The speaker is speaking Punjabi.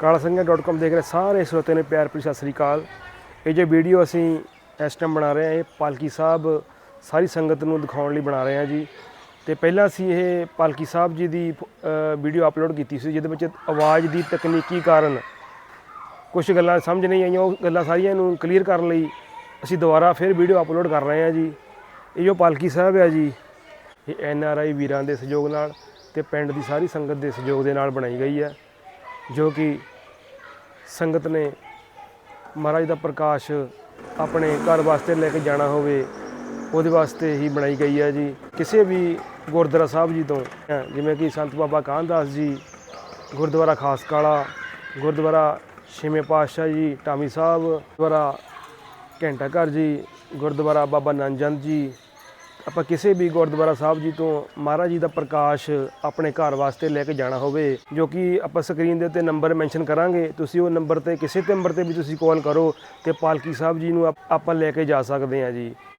ਕਾਲਾਸੰਘਿਆ.com ਦੇਖ ਰਹੇ ਸਾਰੇ ਸਰੋਤੇ ਨੇ ਪਿਆਰ ਭਰੀ ਸਤਿ ਸ੍ਰੀ ਅਕਾਲ। ਇਹ ਜੇ ਵੀਡੀਓ ਅਸੀਂ ਇਸ ਟਾਈਮ ਬਣਾ ਰਹੇ ਹਾਂ, ਇਹ ਪਾਲਕੀ ਸਾਹਿਬ ਸਾਰੀ ਸੰਗਤ ਨੂੰ ਦਿਖਾਉਣ ਲਈ ਬਣਾ ਰਹੇ ਹਾਂ ਜੀ। ਤੇ ਪਹਿਲਾਂ ਅਸੀਂ ਇਹ ਪਾਲਕੀ ਸਾਹਿਬ ਜੀ ਦੀ ਵੀਡੀਓ ਅਪਲੋਡ ਕੀਤੀ ਸੀ, ਜਿਹਦੇ ਵਿੱਚ ਆਵਾਜ਼ ਦੀ ਤਕਨੀਕੀ ਕਾਰਨ ਕੁਝ ਗੱਲਾਂ ਸਮਝ ਨਹੀਂ ਆਈਆਂ, ਉਹ ਗੱਲਾਂ ਸਾਰੀਆਂ ਨੂੰ ਕਲੀਅਰ ਕਰਨ ਲਈ ਅਸੀਂ ਦੁਬਾਰਾ ਫਿਰ ਵੀਡੀਓ ਅਪਲੋਡ ਕਰ ਰਹੇ ਹਾਂ ਜੀ। ਇਹ ਜੋ ਪਾਲਕੀ ਸਾਹਿਬ ਹੈ ਜੀ, ਇਹ ਐਨ ਆਰ ਆਈ ਵੀਰਾਂ ਦੇ ਸਹਿਯੋਗ ਨਾਲ ਤੇ ਪਿੰਡ ਦੀ ਸਾਰੀ ਸੰਗਤ ਦੇ ਸਹਿਯੋਗ ਦੇ ਨਾਲ ਬਣਾਈ ਗਈ ਹੈ। ਜੋ ਕਿ ਸੰਗਤ ਨੇ ਮਹਾਰਾਜ ਦਾ ਪ੍ਰਕਾਸ਼ ਆਪਣੇ ਘਰ ਵਾਸਤੇ ਲੈ ਕੇ ਜਾਣਾ ਹੋਵੇ, ਉਹਦੇ ਵਾਸਤੇ ਹੀ ਬਣਾਈ ਗਈ ਹੈ ਜੀ। ਕਿਸੇ ਵੀ ਗੁਰਦੁਆਰਾ ਸਾਹਿਬ ਜੀ ਤੋਂ, ਜਿਵੇਂ ਕਿ ਸੰਤ ਬਾਬਾ ਕਾਹਨਦਾਸ ਜੀ, ਗੁਰਦੁਆਰਾ ਖਾਸ ਕਾਲਾ ਗੁਰਦੁਆਰਾ ਛੇਵੇਂ ਪਾਤਸ਼ਾਹ ਜੀ ਟਾਮੀ ਸਾਹਿਬ, ਗੁਰਦੁਆਰਾ ਘੰਟਾ ਘਰ ਜੀ, ਗੁਰਦੁਆਰਾ ਬਾਬਾ ਨੰਜਨ ਜੀ ਆਪਾਂ ਕਿਸੇ ਵੀ ਗੁਰਦੁਆਰਾ ਸਾਹਿਬ ਜੀ ਤੋਂ ਮਹਾਰਾਜ ਜੀ ਦਾ ਪ੍ਰਕਾਸ਼ ਆਪਣੇ ਘਰ ਵਾਸਤੇ ਲੈ ਕੇ ਜਾਣਾ ਹੋਵੇ, ਜੋ ਕਿ ਆਪਾਂ ਸਕਰੀਨ ਦੇ ਉੱਤੇ ਨੰਬਰ ਮੈਂਸ਼ਨ ਕਰਾਂਗੇ, ਤੁਸੀਂ ਉਹ ਨੰਬਰ ਤੇ, ਕਿਸੇ ਨੰਬਰ ਤੇ ਵੀ ਤੁਸੀਂ ਕਾਲ ਕਰੋ ਤੇ ਪਾਲਕੀ ਸਾਹਿਬ ਜੀ ਨੂੰ ਆਪਾਂ ਲੈ ਕੇ ਜਾ ਸਕਦੇ ਹਾਂ ਜੀ।